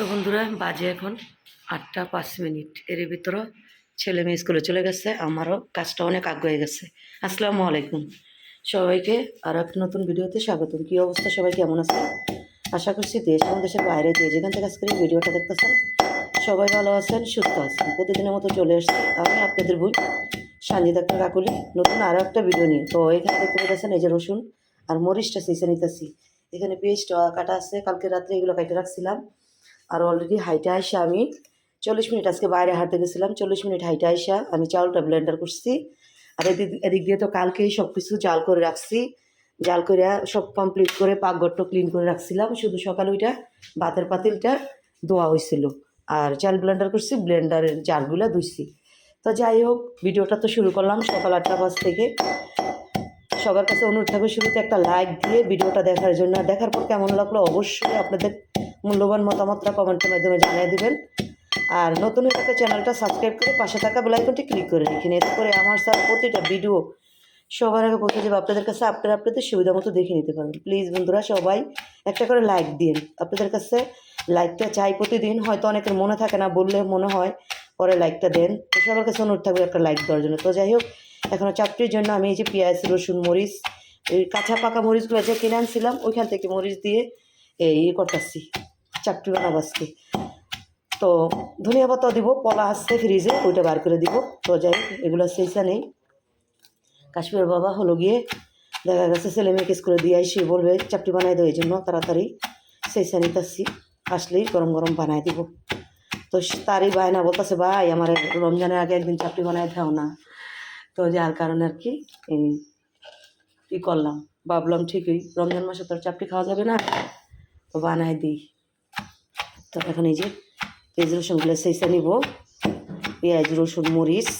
তো বন্ধুরা, বাজে এখন আটটা পাঁচ মিনিট। এর ভিতরে ছেলে মেয়ে স্কুলে চলে গেছে, আমারও কাজটা অনেক আগ হয়ে গেছে। আসসালামু আলাইকুম। সবাইকে আর একটা নতুন ভিডিওতে স্বাগতম। কী অবস্থা? সবাই কেমন আছে আশা করছি দেশ এবং দেশের বাইরে দিয়ে যেখান থেকে আজকে এই ভিডিওটা দেখতেছেন, সবাই ভালো আছেন, সুস্থ আছেন। প্রতিদিনের মতো চলে এসছে আমি আপনাদের বই সানজিদ একটা কাকুলি, নতুন আরও একটা ভিডিও নিয়ে। তো এখানে দেখতে পেতেছেন এই যে রসুন আর মরিচটা সিসে নিতেছি। এখানে পেস্ট কাটা আছে, কালকে রাত্রে এগুলো কাটে রাখছিলাম। আর অলরেডি হাইটে আইসা আমি চল্লিশ মিনিট আজকে বাইরে হাঁটতে গেছিলাম, চল্লিশ মিনিট হাইটে আইসা আমি চাউলটা ব্লেন্ডার করছি। আর এদিক এদিক দিয়ে তো কালকেই সব কিছু জাল করে রাখছি। জাল করে সব কমপ্লিট করে পাকঘরটা ক্লিন করে রাখছিলাম। শুধু সকালে ওইটা ভাতের পাতিলটা ধোয়া হয়েছিল আর চাল ব্লেন্ডার করছি ব্লেন্ডারের জারগুলো ধুইছি। তো যাই হোক, ভিডিওটা তো শুরু করলাম সকাল আটটা পাঁচ থেকে। সবার কাছে অনুরোধ থাকবে শুরুতে একটা লাইক দিয়ে ভিডিওটা দেখার জন্য। দেখার পর কেমন লাগল অবশ্যই আপনাদের মূল্যবান মতামতটা কমেন্টের মাধ্যমে জানিয়ে দেবেন। আর নতুন হয়ে থাকা চ্যানেলটা সাবস্ক্রাইব করে পাশে থাকা বেলাইকনটি ক্লিক করে রেখেন এতে করে আমার স্যার প্রতিটা ভিডিও সবার আগে পৌঁছে যাবে। আপনাদের কাছে আপনারা আপনাদের সুবিধা মতো দেখে নিতে পারবেন। প্লিজ বন্ধুরা, সবাই একটা করে লাইক দিন। আপনাদের কাছে লাইকটা চাই প্রতিদিন। হয়তো অনেকের মনে থাকে না, বললে মনে হয় পরে লাইকটা দেন। তো সবার কাছে অনুরোধ থাকবে একটা লাইক দেওয়ার জন্য। তো যাই হোক এখনও চাপটির জন্য আমি এই যে পেঁয়াজ, রসুন, মরিচ, এই কাঁচা পাকা মরিচগুলো যে কিনে আনছিলাম, ওইখান থেকে মরিচ দিয়ে এই ইয়ে করতেছি। বানাবো আজকে তো ধনিয়া পাতা দিব, পলা আসছে ফ্রিজে ওইটা বার করে দিব। তো যাই এগুলো সেইসা নেই। কাশ্মীর বাবা হলো গিয়ে দেখা গেছে ছেলে মেয়েকে স্কুলে দিয়ে আসি বলবে চাপটি বানাই দেওয়ার জন্য তাড়াতাড়ি সেইসা নিতেছি। আসলেই গরম গরম বানাই দিব। তো তারই বায়না বলতেছে, ভাই, আমার রমজানের আগে একদিন চাপটি বানাই দাও না। তো যার কারণে আর কি এই কী করলাম। ভাবলাম ঠিকই, রমজান মাসে তো চাপটি খাওয়া যাবে না, তো বানাই দিই। তো এখন এই যে পেঁয়াজ রসুনগুলো সেইসা নিব। পেঁয়াজ, রসুন, মরিচ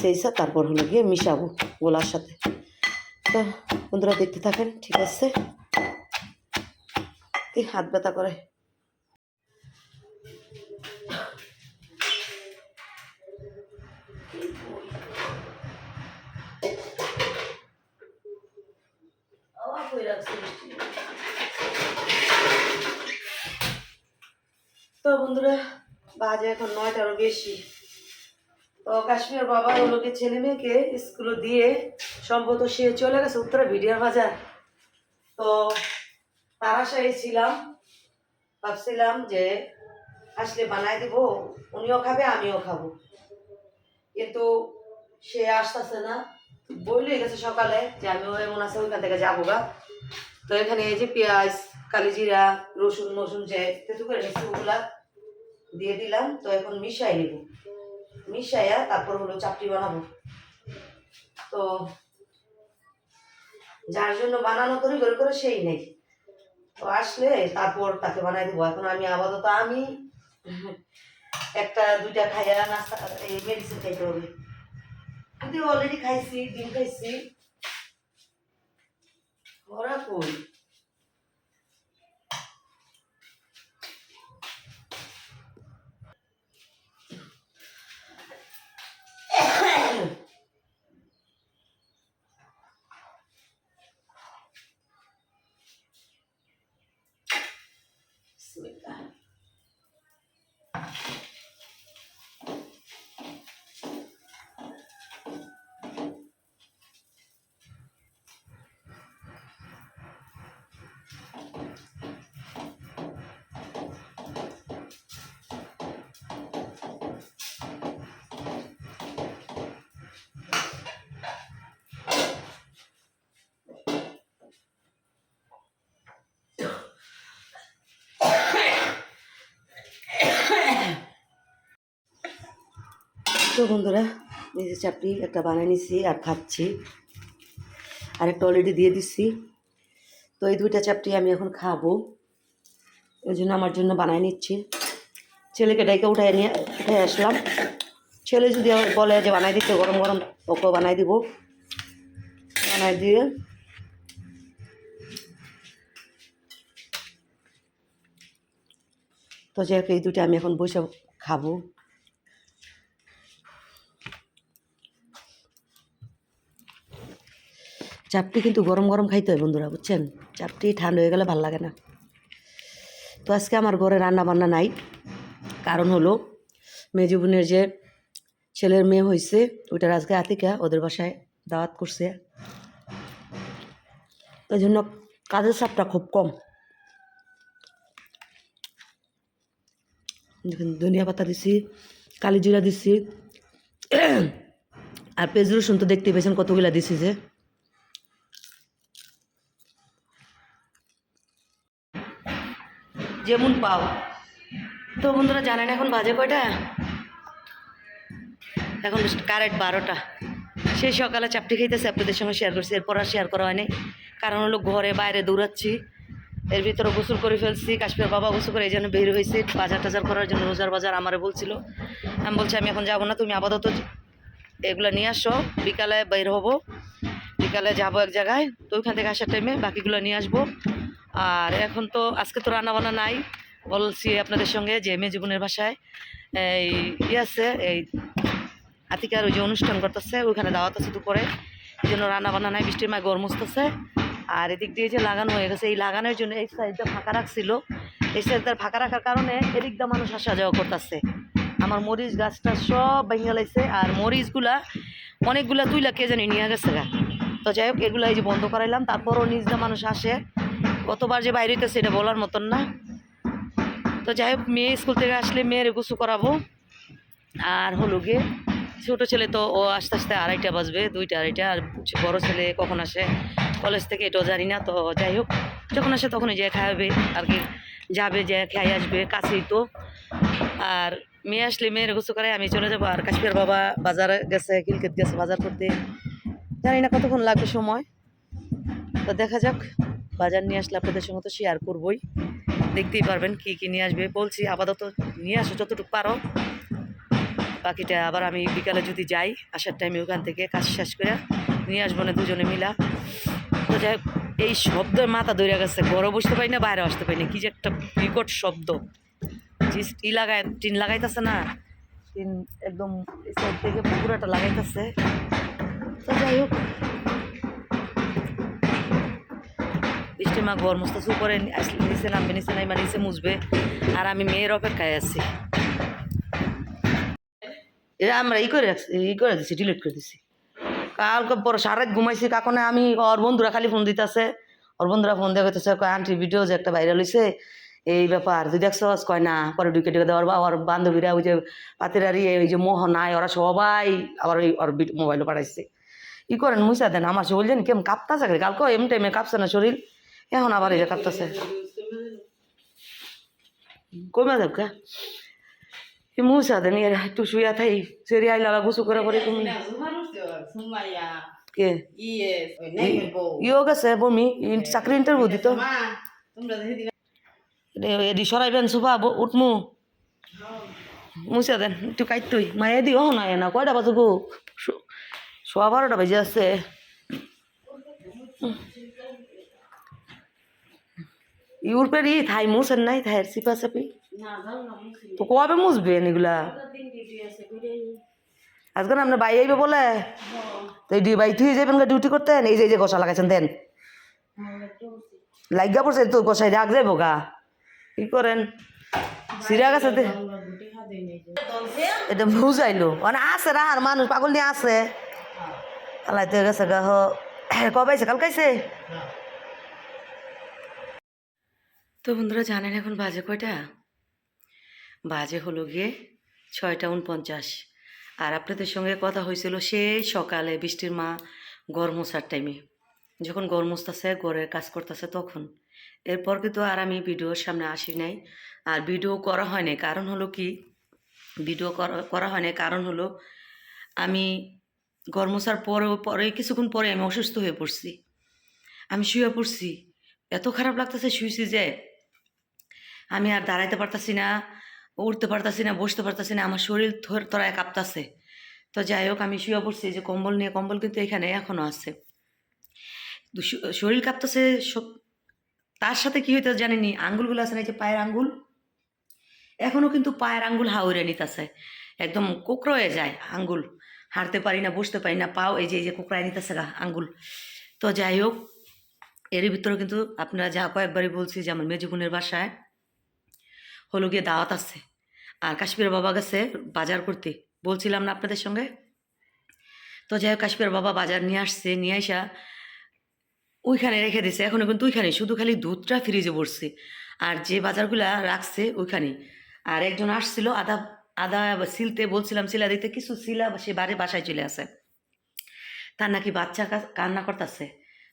সেইসা তারপর হলো গিয়ে মিশাবো গোলার সাথে। তো বন্ধুরা দেখতে থাকেন, ঠিক আছে? হাত ব্যথা করে। বন্ধুরা, বাজে এখন নয়টারও বেশি। তো কাশ্মীর বাবা ওগুলোকে ছেলে মেয়েকে স্কুলে দিয়ে, সম্ভবত সে চলে গেছে উত্তরা ভিডিয়ার বাজার। তো তার আশায় ছিলাম, ভাবছিলাম যে আসলে বানাই দেবো, উনিও খাবে, আমিও খাব। কিন্তু সে আসতেছে না। বললে গেছে সকালে যে আমিও এমন আছে, ওইখান থেকে যাব গা। তো এখানে এই যে পেঁয়াজ, কালিজিরা, রসুন, মসুন যে তেতু করে নিচ্ছি ওগুলা দিয়ে দিলাম, তো এখন মিশাই নিব। মিশাইয়া তারপর হলো চাপটি বানাবো। তো যার জন্য বানানো তৈরি করে করে সেই নেই। তো আসলে তারপর তাকে বানাই দেবো। এখন আমি আপাতত আমি একটা, দুইটা খাইয়া নাস্তা, এই মেডিসিন খাইতে হবে। কিন্তু অলরেডি খাইছি, ডিম খাইছি। কই? with that. তো বন্ধুরা, এই যে চাপটি একটা বানিয়ে নিছি আর খাচ্ছি। আর একটা অলরেডি দিয়ে দিচ্ছি তো এই দুইটা চাপটি আমি এখন খাব। ওই জন্য আমার জন্য বানাই নিচ্ছি। ছেলেকে ডাইকে উঠাই নিয়ে উঠে আসলাম। ছেলে যদি বলে যে বানাই দিতে, গরম গরম ওকে বানাই দিব। বানাই দিয়ে তো যাই হোক, এই দুটো আমি এখন বসে খাব। চাপটি কিন্তু গরম গরম খাইতে হয় বন্ধুরা, বুঝছেন? চাপটি ঠান্ডা হয়ে গেলে ভালো লাগে না। তো আজকে আমার ঘরে রান্না বান্না নাই। কারণ হলো, মেজু বোনের যে ছেলের মেয়ে হয়েছে ওইটার আজকে আতিকা, ওদের বাসায় দাওয়াত করছে। ওই জন্য কাজের চাপটা খুব কম। ধনিয়া পাতা দিছি কালি জিরা দিছি, আর পেঁয়াজ রসুন তো দেখতে পেয়েছেন কতগুলা দিছি যে। যেমন পাও। তো বন্ধুরা, জানেন এখন বাজে কয়টা? এখন কারেক্ট বারোটা। সেই সকালে চাপটি খাইতেছে, আপনাদের সঙ্গে শেয়ার করছি। এরপর আর শেয়ার করা হয়নি। কারণ হলো ঘরে বাইরে দৌড়াচ্ছি। এর ভিতরে গোসল করে ফেলছি। কাশ্মীর বাবা গোসল করে এই জন্য বের হয়েছে। বাজার টাজার করার জন্য রোজার বাজার আমারে বলছিল। আমি বলছি, আমি এখন যাব না, তুমি আপাতত এগুলো নিয়ে আসো। বিকালে বের হব। বিকালে যাব এক জায়গায়। তো ওইখান থেকে আসার টাইমে বাকিগুলো নিয়ে আসব। আর এখন তো আজকে তো রান্না বান্না নাই। বলছি আপনাদের সঙ্গে যে মেজুবনের বাসায় এই ইয়ে আছে, এই আতিকার ওই যে অনুষ্ঠান করতেছে, ওইখানে দাওয়াত আছে দুপুরে। এই জন্য রান্না বান্না নাই, বৃষ্টির মায় গরম হচ্ছে আর এদিক দিয়ে যে লাগানো হয়ে গেছে, এই লাগানোর জন্য এই সাইডটা ফাঁকা রাখছিল। এই সাইডটা ফাঁকা রাখার কারণে এদিক দিয়ে মানুষ আসা যাওয়া করতেছে। আমার মরিচ গাছটা সব ভেঙে লাইছে আর মরিচগুলা অনেকগুলা তুইলা কে জানি নিয়ে গেছে গা। তো যাই হোক, এগুলো এই যে বন্ধ করাইলাম, তারপরও নিজ মানুষ আসে। কতবার যে বাইরে হইতেছে, এটা বলার মতন না। তো যাই হোক, মেয়ে স্কুল থেকে আসলে মেয়ের গুছু করাবো। আর হলো গিয়ে, ছোটো ছেলে তো ও আস্তে আস্তে আড়াইটা বাজবে, দুইটা আড়াইটা। আর বড় ছেলে কখন আসে, কলেজ থেকে এটাও জানি না। তো যাই হোক, যখন আসে তখনই যে খাওয়াবে আর কি যাবে, যে খাই আসবে, কাছেই তো। আর মেয়ে আসলে মেয়ের গোসু করে আমি চলে যাব। আর কাশ্মীর বাবা বাজারে গেছে, কিলকেত গেছে বাজার করতে। জানি না কতক্ষণ লাগবে সময়। তো দেখা যাক। বাজার নিয়ে আসলে আপনাদের সঙ্গে তো শেয়ার করবই। দেখতেই পারবেন কি কি নিয়ে আসবে। বলছি, আপাতত নিয়ে আসো যতটুকু পারো। বাকিটা আবার আমি বিকালে যদি যাই, আসার টাইমে ওখান থেকে কাজ শেষ করে নিয়ে আসব না দুজনে মিলা। তো যাই এই শব্দ মাথা ধরে গেছে। ঘরে বসতে পারি না বাইরে আসতে পারি না। কি যে একটা বিকট শব্দ। ই লাগায়, টিন লাগাইতেছে না? টিন একদম সাইড থেকে পুরাটা লাগাইতেছে। তো যাই হোক বৃষ্টির মা ঘর মুস্তাসু করে নিচে নামবে, নিচে নাইমা, নিচে মুছবে। আর আমি মেয়ের অপেক্ষায় আছি। এ আমরা ই করে রাখছি, ই করে দিছি ডিলিট করে দিছি। কালকে পরে সারা রাত ঘুমাইছি, কাকনে আমি ওর বন্ধুরা খালি ফোন দিতেছে। ওর বন্ধুরা ফোন দিয়ে কয় আন্টি ভিডিও যে একটা ভাইরাল হয়েছে এই ব্যাপার, তুই দেখছস? কয়, না, পরে ঢুকে ঢুকে দেওয়ার বা, ওর বান্ধবীরা ওই যে পাতিরারি ওই যে মোহন নাই, ওরা সবাই আবার ওই ওর মোবাইলে পাঠাইছে। ই করেন মুসা দেন, আমার শরীর যেন কেমন কাঁপতাছে কালকে এমনি টাইমে কাঁপছে না শরীর। এখন আবার এই যে কাঁপতাছে কমে যাব কা? মুসা দেন একটু শুয়া থাই সেরি আইলা গুছু করে করে তুমি কে? ইও গেছে বমি চাকরি ইন্টারভিউ দিত। Ma, তোমরা দেখে দিবে এ- এদি সরাইবেন ব- উঠমু। মুসা দেন একটু কাইত তুই। মা এদি না না কয়টা বাজে গো সোয়া বারোটা বাজে আছে। ইউর পেরি থাই মুছেন নাই থাইয়ের মুখি তো কবে মুছবেন এগুলা ডিউটি আজকে আপনার বাই আইবে বলে। তো এই বাই তুই যাবেন ডিউটি করতেন এই যে এই যে গোসা লাগাইছেন দেন। লাগিয়া পড়ছে তো গোসাই রাখ যাইব গা। কি করেন? সিরা গেছে এটা বুঝাইলো মানে আছে রাহার মানুষ পাগল নিয়ে আছে। আলাই তো গেছে গা হ। কবে আইছে? কালকে আইছে? তো বন্ধুরা জানেন এখন বাজে কয়টা? বাজে হলো গিয়ে ছয়টা উনপঞ্চাশ। আর আপনাদের সঙ্গে কথা হয়েছিল সেই সকালে বৃষ্টির মা গড় মোছার টাইমে। যখন গড় মুছতেছে গড়ের কাজ করতেছে তখন। এরপর কিন্তু আর আমি ভিডিওর সামনে আসি নাই। আর ভিডিও করা হয় নাই, কারণ হলো কি? ভিডিও করা হয় নাই, কারণ হলো আমি গড় মোছার পরে পরে কিছুক্ষণ পরে আমি অসুস্থ হয়ে পড়ছি। আমি শুয়ে পড়ছি। এত খারাপ লাগতেছে শুয়েছি যে আমি আর দাঁড়াইতে পারতাছি না, উঠতে পারতাছি না, বসতে পারতাছি না, আমার শরীর থর তরায় কাঁপতাছে। তো যাই হোক, আমি শুয়ে পড়ছি যে কম্বল নিয়ে, কম্বল কিন্তু এখানে এখনও আছে। শরীর কাঁপতেছে তার সাথে কি হইতে জানিনি আঙ্গুলগুলো আছে না, এই যে পায়ের আঙ্গুল? এখনও কিন্তু পায়ের আঙ্গুল হাওড়ে নিতেছে। একদম কোকড়ো হয়ে যায় আঙ্গুল। হাঁটতে পারি না, বসতে পারি না, পাও এই যে এই যে কোকড়ায় নিতেছে গা আঙ্গুল। তো যাই হোক এর ভিতরে কিন্তু আপনারা যা কয়েকবারই বলছি যে আমার মেজুগুনের বাসায় হলো গিয়ে দাওয়াত আছে। আর কাশ্মীর বাবা গেছে বাজার করতে। বলছিলাম না আপনাদের সঙ্গে? তো যাই হোক কাশ্মীর বাবা বাজার নিয়ে আসছে, নিয়ে আসা ওইখানে রেখে দিছে। এখন কিন্তু ওইখানে শুধু খালি দুধটা ফ্রিজে পড়ছে আর যে বাজারগুলা রাখছে ওইখানে আর একজন আসছিল আদা আদা সিলতে, বলছিলাম সিলা দিতে, কিছু সিলা সে বারে বাসায় চলে আসে। তার নাকি বাচ্চা কান্না করতেছে।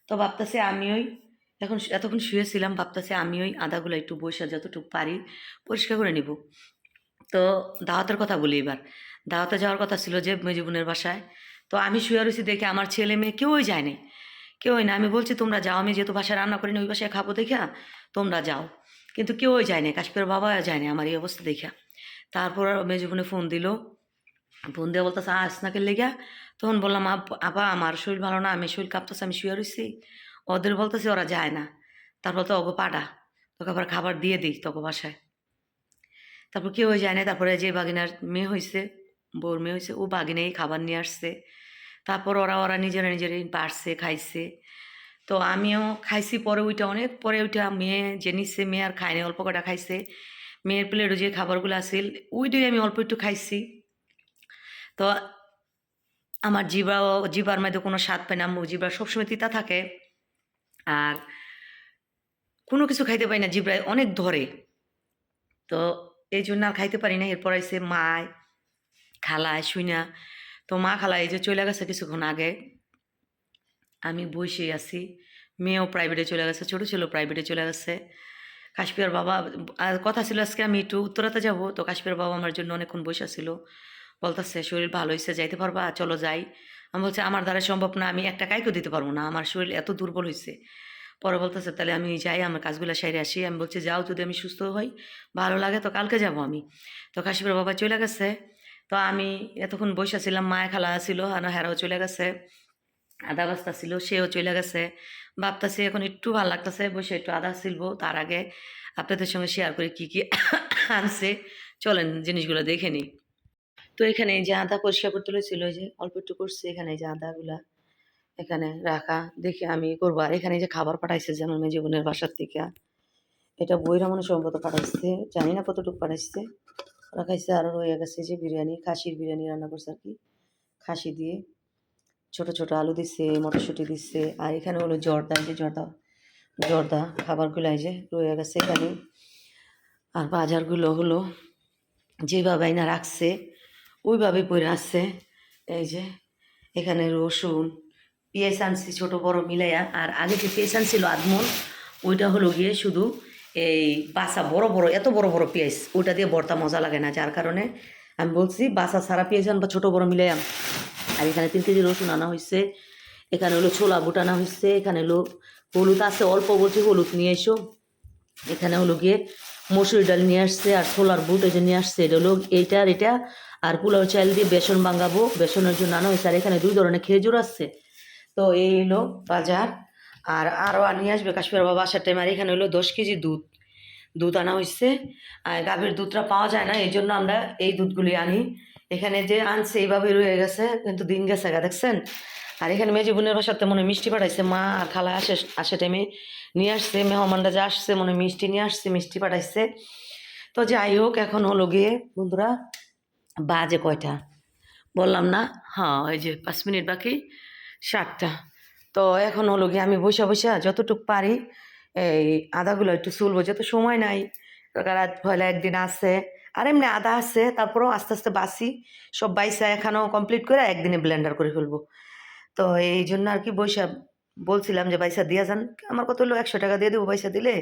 তো ভাবতেছে আমি ওই এখন এতক্ষণ শুয়েছিলাম, ভাবতেছে আমি ওই আদাগুলো একটু বসে যতটুকু পারি পরিষ্কার করে নিব। তো দাওয়াতের কথা বলি এবার। দাওয়াতে যাওয়ার কথা ছিল যে মেজুবনের বাসায়। তো আমি শুয়ে রয়েছি দেখে আমার ছেলে মেয়ে কেউই যায়নি কেউই না আমি বলছি, তোমরা যাও, আমি যেহেতু বাসায় রান্না করিনি, ওই বাসায় খাব দেখা তোমরা যাও। কিন্তু কেউই যায়নি কাশ্মীর বাবা যায়নি আমার এই অবস্থা দেখা তারপর মেজুবনে ফোন দিল। ফোন দিয়ে বলতেছে আস না কেলে গা তখন বললাম, "আপ- আপা, আমার শরীর ভালো না, আমি শরীর কাঁপতেছে, আমি শুয়ে রয়েছি ওদের বলতেছে ওরা যায় না। তারপর তো ওগো পাটা তোকে আবার খাবার দিয়ে দিই তোকে বাসায়। তারপর কেউ যায় না। তারপরে যে বাগিনার মেয়ে হয়েছে বউর মেয়ে হয়েছে ও বাগিনেই খাবার নিয়ে আসছে। তারপর ওরা ওরা নিজেরা নিজেরাই পারছে, খাইছে। তো আমিও খাইছি পরে ওইটা, অনেক পরে ওইটা মেয়ে যে নিচ্ছে মেয়ে আর খায়নি, অল্প কটা খাইছে। মেয়ের প্লেটও যে খাবারগুলো আছিল ওইটাই আমি অল্প একটু খাইছি। তো আমার জিবাও, জিবার মধ্যে কোনো স্বাদ পাই না জিবার সবসময় তিতা থাকে। আর কোনো কিছু খাইতে পারি না জিব্রায় অনেক ধরে। তো এই জন্য আর খাইতে পারি না। এরপর আইসে মায় খালায়, শুইনা। তো মা খালা এই যে চলে গেছে কিছুক্ষণ আগে। আমি বসে আছি। মেয়েও প্রাইভেটে চলে গেছে, ছোটো ছিল প্রাইভেটে চলে গেছে। কাশ্মীর বাবা, আর কথা ছিল আজকে আমি একটু উত্তরাতে যাব। তো কাশ্মীর বাবা আমার জন্য অনেকক্ষণ বসে ছিল বলতেছে, শরীর ভালো হয়েছে যাইতে পারবা? চলো যাই। আমি বলছি, আমার দ্বারা সম্ভব না, আমি একটা কাইকেও দিতে পারব না, আমার শরীর এত দুর্বল হয়েছে পরে বলতেছে, তাহলে আমি যাই, আমার কাজগুলো সেরে আসি। আমি বলছি, যাও, যদি আমি সুস্থ হই, ভালো লাগে, তো কালকে যাব আমি। তো কাশ্মীর বাবা চলে গেছে। তো আমি এতক্ষণ বসে ছিলাম, মায়া খালা ছিল আর হেরাও চলে গেছে, আদা বাস্তা ছিল, সেও চলে গেছে। ভাবতেছি, এখন একটু ভালো লাগতেছে, বসে একটু আদা ছিলবো, তার আগে আপনাদের সঙ্গে শেয়ার করে কি কি আনছে। চলেন, জিনিসগুলো দেখে নিই। তো এখানে যে আদা পরিষ্কার করতে ছিল ওই যে অল্প একটু করছি এখানে যে আদাগুলা এখানে রাখা। দেখে আমি করব। আর এখানে যে খাবার পাঠাইছে যেন মেয়ে জীবনের বাসার থেকে। এটা বইরা মনে সম্ভবত পাঠাইছে। জানি না কতটুকু পাঠাইছে। ওরা খাইছে আরও রয়ে গেছে যে বিরিয়ানি, খাসির বিরিয়ানি রান্না করছে আর কি। খাসি দিয়ে ছোট ছোট আলু দিচ্ছে মটরশুঁটি দিচ্ছে আর এখানে হলো জর্দা যে জর্দা জর্দা খাবারগুলো এই যে রয়ে গেছে এখানে। আর বাজারগুলো হলো যেভাবে না রাখছে ওইভাবে পরে আসছে। এই যে, এখানে রসুন, পেঁয়াজ আনছি ছোটো বড় মিলাইয়া, আর আগে যে পেঁয়াজ আনছিল আদমন, ওইটা হলো গিয়ে শুধু এই বাসা বড় বড়, এত বড় বড় পেঁয়াজ, ওইটা দিয়ে ভর্তা মজা লাগে না, যার কারণে আমি বলছি বাসা সারা পেঁয়াজ আনবা, ছোটো বড় মিলাইয়াম আর এখানে তিন কেজি রসুন আনা হয়েছে এখানে হলো ছোলা বুট আনা হয়েছে এখানে হলো হলুদ আছে, অল্প বলছি হলুদ নিয়ে এসো। এখানে হলো গিয়ে মসুর ডাল নিয়ে আসছে, আর ছোলার বুট এই যে নিয়ে আসছে, এটা হলো এইটা আর এটা আর পোলাও চাল দিয়ে বেসন বাঙাবো বেসনের জন্য আনা হয়েছে। আর এখানে দুই ধরনের খেজুর আসছে তো এই হলো বাজার। আর আরও আনিয়ে আসবে কাশ্মীর বাবা আসার টাইম আর এখানে হলো দশ কেজি দুধ। দুধ আনা হয়েছে। আর গাভীর দুধটা পাওয়া যায় না। এই জন্য আমরা এই দুধগুলি আনি। এখানে যে আনছে এইভাবে রয়ে গেছে। কিন্তু দিন গেছে গা, দেখছেন? আর এখানে মেজি বোনের বাসাতে মনে মিষ্টি পাঠাইছে। মা আর খালা আসে আসে টাইমে নিয়ে আসছে। মেহমানরা যা আসছে মনে মিষ্টি নিয়ে আসছে, মিষ্টি পাঠাইছে। তো যাই হোক, এখন হলো গিয়ে বন্ধুরা বাজে কয়টা? বললাম, না হ্যাঁ এই যে পাঁচ মিনিট বাকি, সাতটা। তো এখন হলো গিয়ে আমি বসে বসে যতটুক পারি, এই আদাগুলো একটু চুলবো, যত সময় নাই রাত ভয়লা একদিন আছে। আর এমনি আদা আছে, তারপরেও আস্তে আস্তে বাসি, সব বাইসা এখানেও কমপ্লিট করে একদিনে ব্লেন্ডার করে ফেলব। তো এই জন্য আর কি বৈশা বলছিলাম যে পয়সা দিয়ে যান। আমার কত হলো, একশো টাকা দিয়ে দেবো পয়সা দিলে।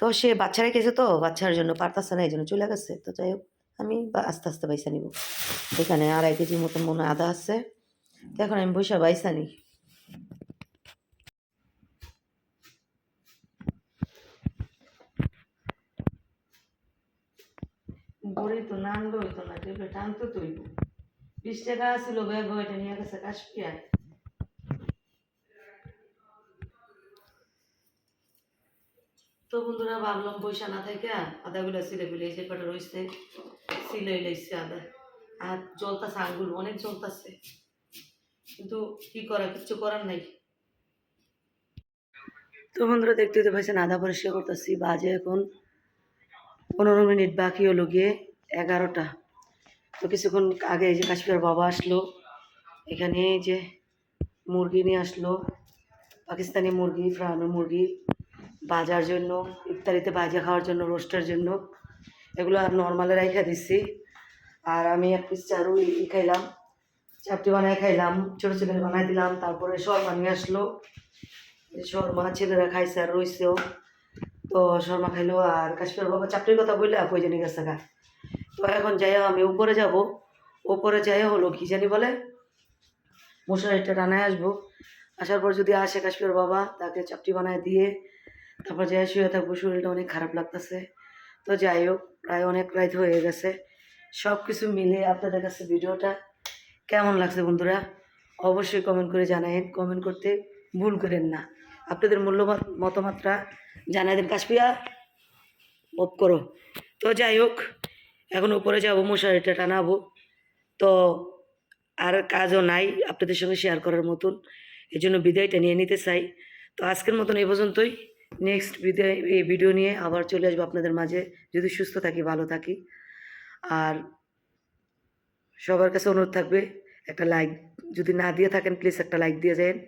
তো সে বাচ্চা রেখেছে তো, বাচ্চার জন্য পারতাছে না, এই জন্য চলে গেছে। তো যাই হোক। আমি আস্তে আস্তে পয়সা নিব। এখানে আড়াই কেজি মতন মনে আদা আছে। এখন আমি বৈশা পয়সা নিই। বড়ি তো নানলো না টানতো বিশ টাকা ব্যাগ এটা নিয়ে গেছে কাশ্মীর তো বন্ধুরা ভাবলাম পয়সা না থাকে আদাগুলো সিলে ফেলে যে কটা রয়েছে সিলে লাইছে আদা। আর জলতাছে আঙ্গুল অনেক জলতাছে কিন্তু কি করা, কিচ্ছু করার নাই। তো বন্ধুরা দেখতে তো পাইছেন, আদা পরিষ্কার করতেছি। বাজে এখন পনেরো মিনিট বাকি হলো গিয়ে এগারোটা। তো কিছুক্ষণ আগে এই যে কাশ্মীর বাবা আসলো, এখানে যে মুরগি নিয়ে আসলো, পাকিস্তানি মুরগি ফ্রানো মুরগি। বাজার জন্য, ইফতারিতে ভাজা খাওয়ার জন্য, রোস্টের জন্য। এগুলো আর নর্মালে রেখে দিচ্ছি আর আমি এক পিস চারু ই খাইলাম। চাপটি বানাই খাইলাম, ছোটো ছেলে বানাই দিলাম, তারপরে শর্মা নিয়ে আসলো। শর্মা ছেলেরা খাইছে আর রইছেও। তো শর্মা খাইলো আর কাশ্মীর বাবা চাপটির কথা বললে আপনি জানি গেছে গা। তো এখন যাই আমি উপরে যাব। উপরে যাই হলো কি জানি বলে? মশারিটা টানায় আসব। আসার পর যদি আসে কাশ্মীর বাবা, তাকে চাপটি বানায় দিয়ে তারপর যাই শুয়ে থাকব, শরীরটা অনেক খারাপ লাগতেছে। তো যাই হোক, প্রায় অনেক রাত হয়ে গেছে। সব কিছু মিলে আপনাদের কাছে ভিডিওটা কেমন লাগছে বন্ধুরা? অবশ্যই কমেন্ট করে জানাবেন কমেন্ট করতে ভুল করেন না। আপনাদের মূল্যবান মতামতটা জানাই দেন। কাশ্মীরা অফ করো। তো যাই হোক, এখন উপরে যাব, মশারিটা টানাবো। তো আর কাজও নাই আপনাদের সঙ্গে শেয়ার করার মতন। এই জন্য বিদায়টা নিয়ে নিতে চাই। তো আজকের মতন এই পর্যন্তই। নেক্সট এই ভিডিও নিয়ে আবার চলে আসব আপনাদের মাঝে। যদি সুস্থ থাকি, ভালো থাকি। আর সবার কাছে অনুরোধ থাকবে, একটা লাইক যদি না দিয়ে থাকেন প্লিজ একটা লাইক দিয়ে যাবেন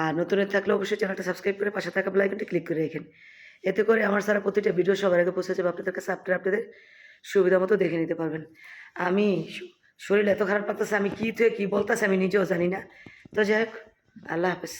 আর নতুন থাকলে অবশ্যই চ্যানেলটা সাবস্ক্রাইব করে পাশে থাকা বেলাইকনটি ক্লিক করে রাখেন। এতে করে আমার সারা প্রতিটা ভিডিও সবার আগে পৌঁছে যাবে। আপনাদের কাছে আপনারা আপনাদের সুবিধা মতো দেখে নিতে পারবেন। আমি শরীর এত খারাপ লাগতেছে, আমি কী থেকে কী বলতেছে আমি নিজেও জানি না। তো যাই হোক, আল্লাহ হাফেজ।